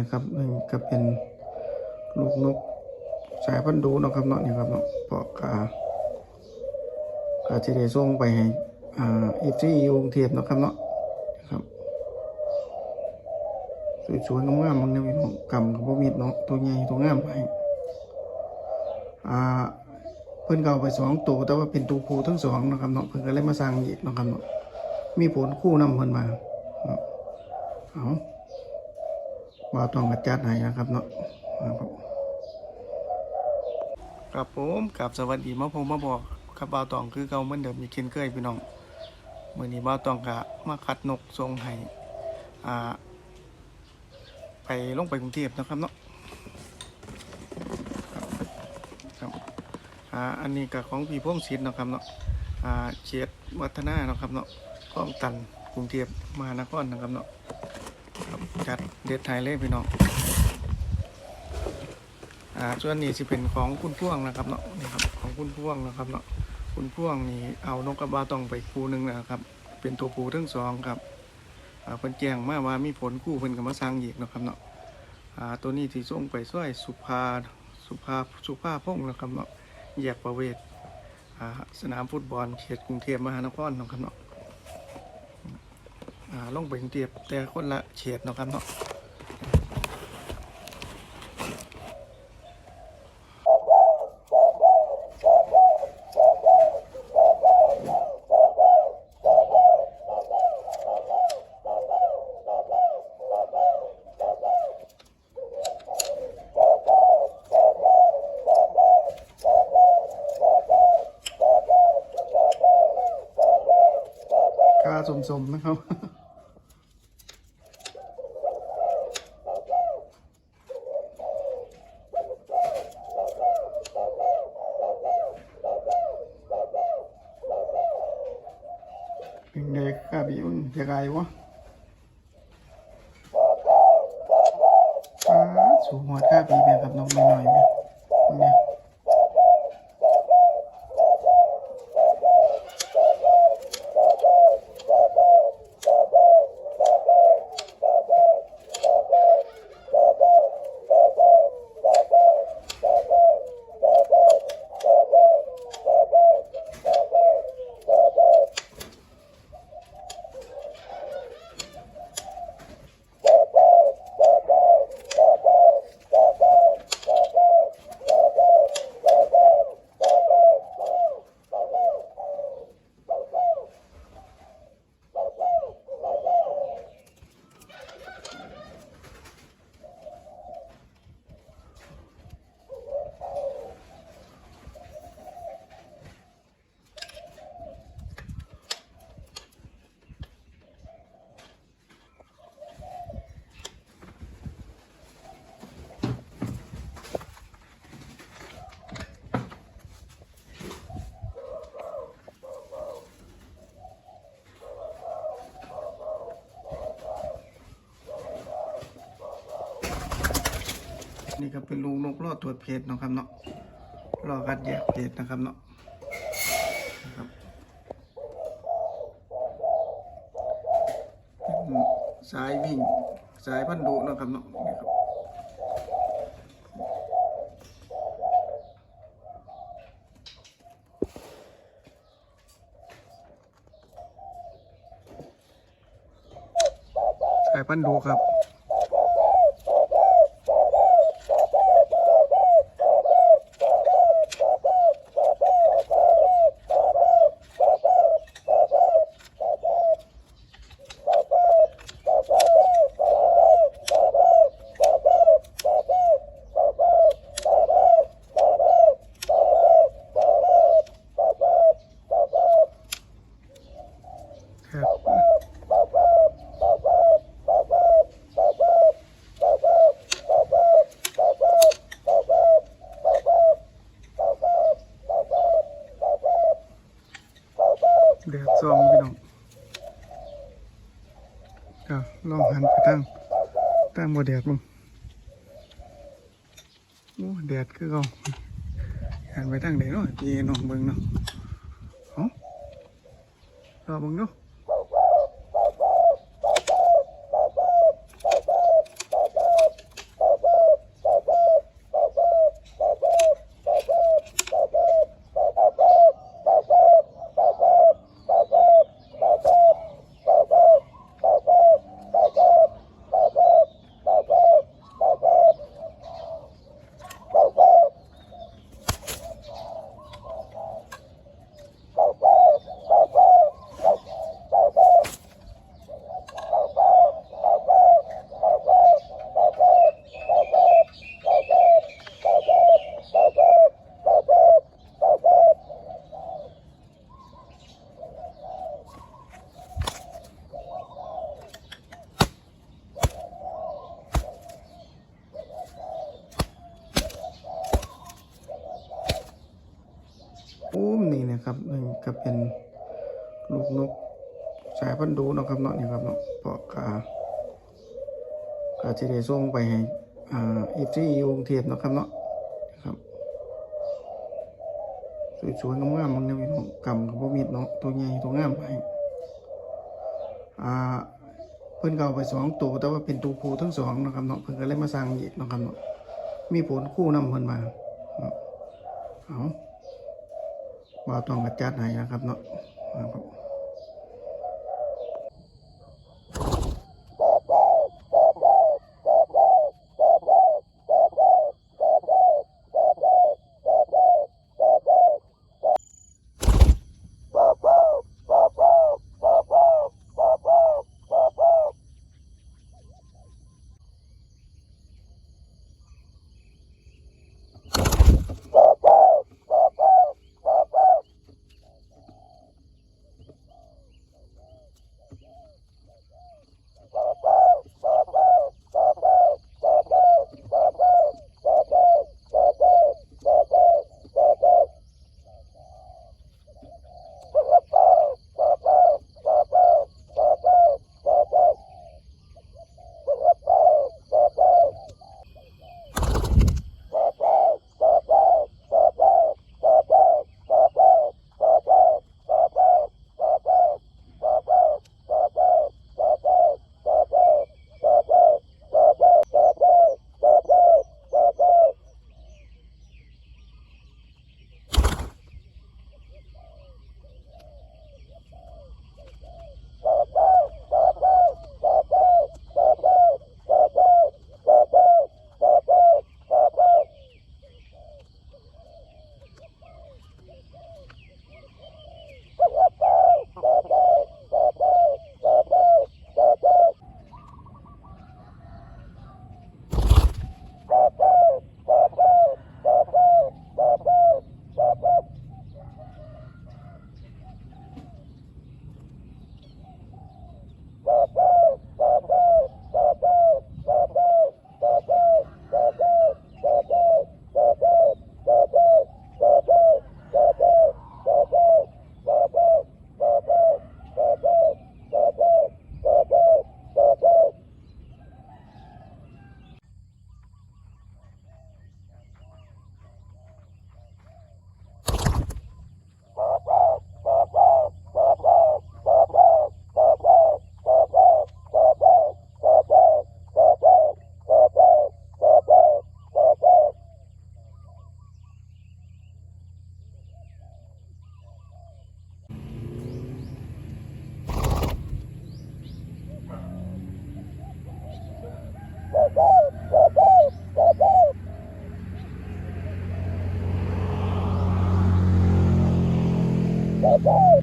นะครับนี่ก็เป็นลูกนกสายพันธุ์ดูนะครับเนาะนี่ครับเนาะปอกกาก็จะได้ส่งไปให้อ่าอีฟซี่กรุงเทพเนะครับเนาะครับสวยๆงามๆมันเนี่ยพี่น้องกำกับบ่มีดเนาะตัวใหญ่ตัวงามไปอ่าเพิ่นเก็เอาไปสองตัวแต่ว่าเป็นตัวผู้ทั้งสองนะครับเนาะเพิ่นก็เลยมาสร้างอีกนะครับเนาะมีผลคู่นำเพิ่นมาเนาะเอา ว่าต้องกระจัดให้นะครับเนาะครับผมกับสวัสดีมาผมมาบอกครับบ่าวตองคือเก่าเหมือนเดิมมีเช่นเคยพี่น้องเมื้อนี้บ่าวตองก็มาคัดนกทรงให้อ่า ไปลงไปกรุงเทพนะครับเนาะครับอ่าอันนี้ก็ของพี่พงศิษย์เนาะครับเนาะอ่าเชียดวัฒนาเนาะครับเนาะคลองตันกรุงเทพมหานครนะครับเนาะ จัดเด็ดไทยเลยพี่น้องอ่าส่วนนี้สิเป็นของคุณพ่วงนะครับเนาะนี่ครับของคุณพ่วงนะครับเนาะคุณพ่วงนี่เอานกกระบาต้องไปคู่หนึ่งนะครับ เป็นตัวผู้ทั้งสองครับอ่าเพิ่นแจ้งมาว่ามีผลคู่เพิ่นก็มาสร้างอีกเนาะครับเนาะอ่าตัวนี้ที่ส่งไปช่วยสุภาสุภาสุภาพงศ์นะครับเนาะแยกประเวศอ่าสนามฟุตบอลเขตกรุงเทพมหานครนะครับเนาะ อ่าลงไปกรุงเทพแต่คนละเขตเนาะครับเนาะกาสมๆนะครับ เป็นไงครับ พี่มันจะไงวะอาสูงหัวค่าปีแบบกับนกน้อยๆไหมเนี่ย นี่ก็เป็นลูกนกรอดตรวจเพศเนะครับเนาะรอกัดแยกเพศนะครับเนาะนะครับสายวิ่งสายพันธุ์ดุนะครับเนาะนี่ครับสายพันธุครับเดือดซองพี่น้องก็ลองหันไปตั้งตั้งโม แดดมึงโอ้แดดคือเขาหันไปตั้งไหนเนาะพี่น้องเบิ่งเนาะเอ้ารอเบิ่งเนาะ นี่นะครับนี่ก็เป็นลูกนกสายพันธุ์ดูนะครับเนาะนี่ครับเนาะปอกกาก็จะได้ส่งไปให้อ่าอีฟที่ยูงเทพเนะครับเนาะครับสวยๆงามๆบางเนี่ยพี่น้องกำกับพวกมิดเนาะตัวใหญ่ตัวงามไปอ่าเพิ่นก็เอาไปสองตัวแต่ว่าเป็นตัวผู้ทั้งสองนะครับเนาะเพิ่นก็เลยมาสั่งอีกเนะครับเนาะมีผลคู่นำเพิ่นมาเนาะเอา ว่าต้องกระจัดให้นะครับเนาะครับ เ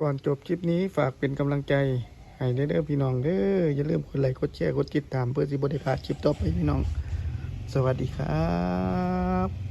ก่อนจบคลิปนี้ฝากเป็นกำลังใจให้เด้อพี่น้องเด้ออย่าลืมกดไลค์กดแชร์กดติดตามเพื่อสิบได้พลาดคลิปต่อไปพี่น้อง สวัสดีครับ